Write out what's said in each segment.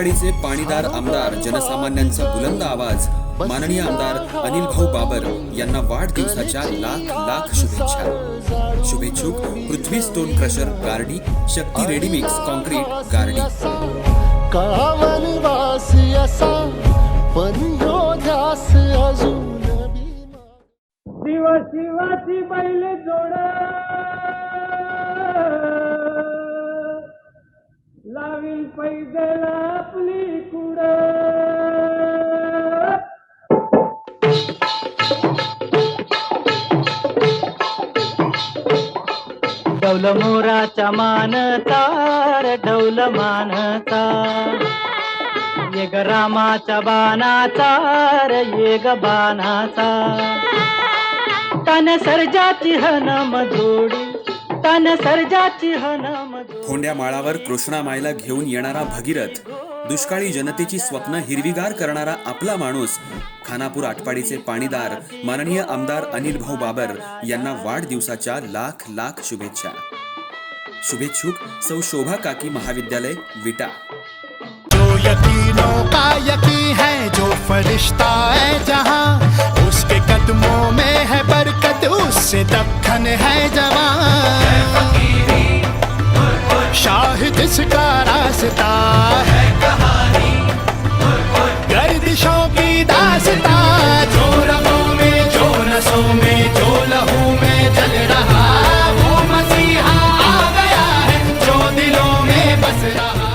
आटपाडीचे पाणीदार आमदार जनसामान्यांचा बुलंद आवाज. माननीय आमदार अनिल भाऊ बाबर यांना वाढदिवसाच्या लाख लाख शुभेच्छा. शुभेच्छुक Prithvi stone crusher Gardi Shakti readymix concrete Gardi. Shiva शिवाची बैल जोड. लावील पैदल आपली कुड. डौल मोराचा मानतार डौल मानता ये ग रामाच्या बाणाचा रे ये ग बाणाचा. तन सर्जाची हनम जोडी. फोंड्या माळावर कृष्णा मायला घेऊन येणारा भगीरथ दुष्काळी जनतेची स्वप्न हिरवीगार करणारा आपला माणूस खानापूर आटपाडीचे पाणीदार माननीय आमदार अनिल भाऊ बाबर यांना वाढदिवसाच्या लाख लाख शुभेच्छा. शुभेच्छुक सौ शोभा काकी महाविद्यालय विटा. जो है जो फरिश्ता है जहां उसके कदमों में है तो उससे दखन है जवान। शाह जिसका रास्ता है गर्दिशों की दासता। जो रगों में जो नसों में जो लहू में जल रहा वो मसीहा आ गया है। जो दिलों में बस रहा।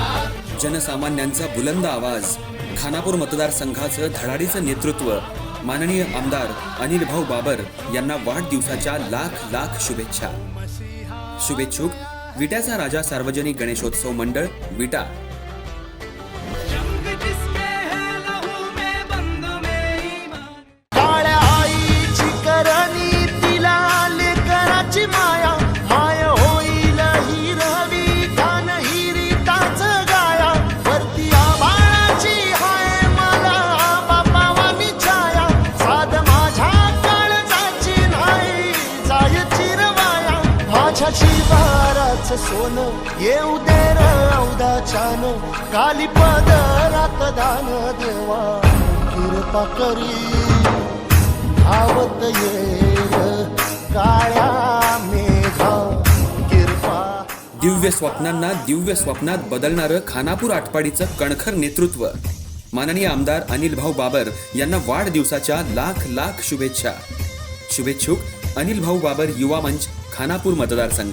जनसामान्यांचा बुलंद आवाज खानापूर मतदारसंघाचं धडाडीचं नेतृत्व माननीय आमदार अनिल भाऊ बाबर यांना वाढदिवसाच्या लाख लाख शुभेच्छा. शुभेच्छुक विट्याचा राजा सार्वजनिक गणेशोत्सव मंडळ विटा. शिवाराच सोनं येऊ दे रौदाच्यान काली पदरात दान देवा कृपा करी. आवत येईल काळ्या मेघा कृपा दिव्य स्वप्नांना दिव्य स्वप्नात बदलणारं खानापूर आटपाडीचं कणखर नेतृत्व. माननीय आमदार अनिल भाऊ बाबर यांना वाढदिवसाच्या लाख लाख शुभेच्छा. शुभेच्छुक अनिल भाऊ बाबर युवा मंच खानापूर मतदारसंघ.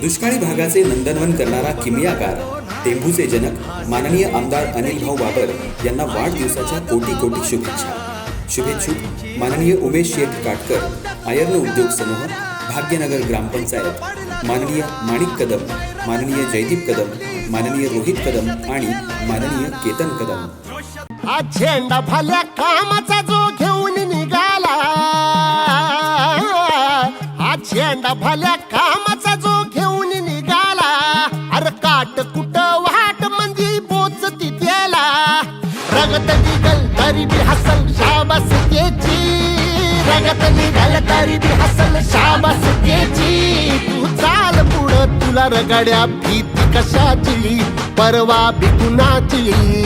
दुष्काळी भागाचे नंदनवन करणारा किमयाकार टेंभूचे जनक माननीय आमदार अनिल भाऊ बाबर यांना वाढदिवसाच्या कोटी कोटी शुभेच्छा. शुभेच्छुक माननीय उमेश शेठ काटकर आयर्न उद्योग समूह भाग्यनगर ग्रामपंचायत माननीय माणिक कदम माननीय जयदीप कदम माननीय रोहित कदम आणि माननीय केतन कदम. हा झेंडा भल्या कामाचा जो घेऊन निघाला. हा झेंडा भल्या रगत निघल तरी बी हसल शाबास त्याची तू चाल पुढं तुला रगड्या भीती कशाची? परवा बिकुनाची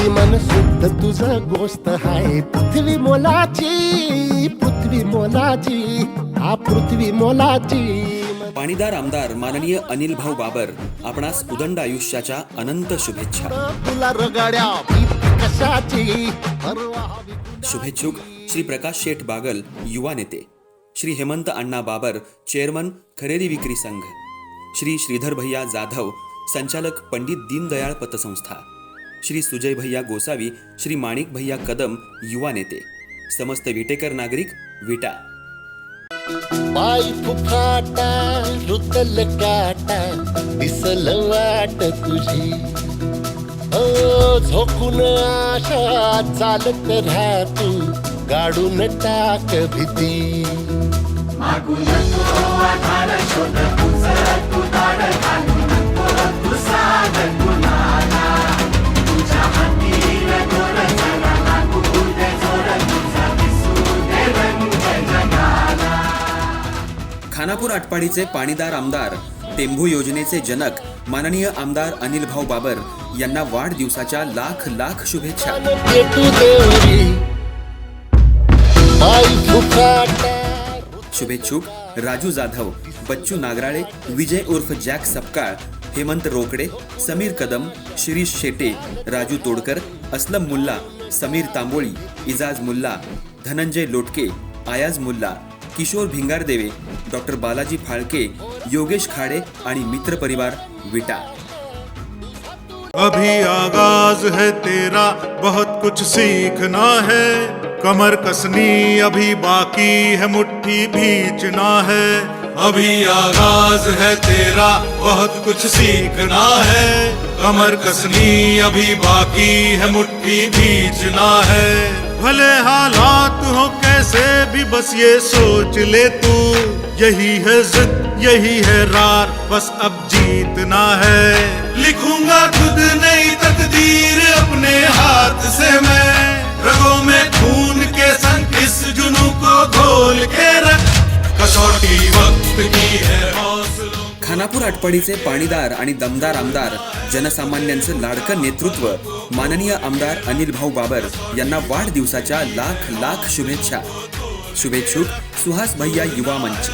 मन शुद्ध तुझं गोष्ट हाय पृथ्वी मोलाची पृथ्वी मोलाची हा पृथ्वी मोलाची. पाणीदार आमदार माननीय अनिल भाऊ बाबर आपणास उदंड आयुष्याच्या अनंत शुभेच्छा. तुला रगाड्या भीती कशाची? परवा शुभेच्छुक. श्री प्रकाश शेठ बागल युवा नेते. श्री हेमंत अण्णा बाबर चेअरमन खरेदी विक्री संघ. श्री श्रीधर भैया जाधव संचालक पंडित दीनदयाळ पतसंस्था. श्री सुजय भैया गोसावी श्री माणिक भैया कदम युवा नेते. समस्त विटेकर नागरिक विटा. पाय फुफाटा रुतल काटा दिसल वाट तुझी. हो, झोकून आशा चालत राहा तू गाडून टाक भीती. खानापूर आटपाडीचे पाणीदार आमदार टेंभू योजनेचे जनक माननीय आमदार अनिल भाऊ बाबर यांना वाढदिवसाच्या लाख लाख शुभेच्छा. शुभेच्छुक राजू जाधव बच्चू नागराळे विजय उर्फ जॅक सपकाळ हेमंत रोकडे समीर कदम शिरीष शेटे राजू तोडकर असलम मुल्ला समीर तांबोळी इजाज मुल्ला धनंजय लोटके आयाज मुल्ला किशोर भिंगारदेवे डॉक्टर बालाजी फाळके योगेश खाडे आणि मित्र परिवार विटा. अभी आगाज है तेरा बहुत कुछ सीखना है। कमर कसनी, अभी बाकी है मुट्ठी भींचना है। अभी आगाज़ है तेरा, बहुत कुछ सीखना है। कमर कसनी, अभी बाकी है मुट्ठी भींचना है। भले हालात हो कैसे भी, बस ये सोच ले तू। यही है जिद, यही है रार, बस अब जीतना है। लिखूँगा खुद नई तकदीर अपने हौसलों आटपाडीचे पाणीदार आणि दमदार आमदार जनसामान्यांचं लाडकं नेतृत्व माननीय आमदार अनिल भाऊ बाबर यांना वाढदिवसाच्या लाख लाख शुभेच्छा. शुभेच्छुक सुहास भैया युवा मंच.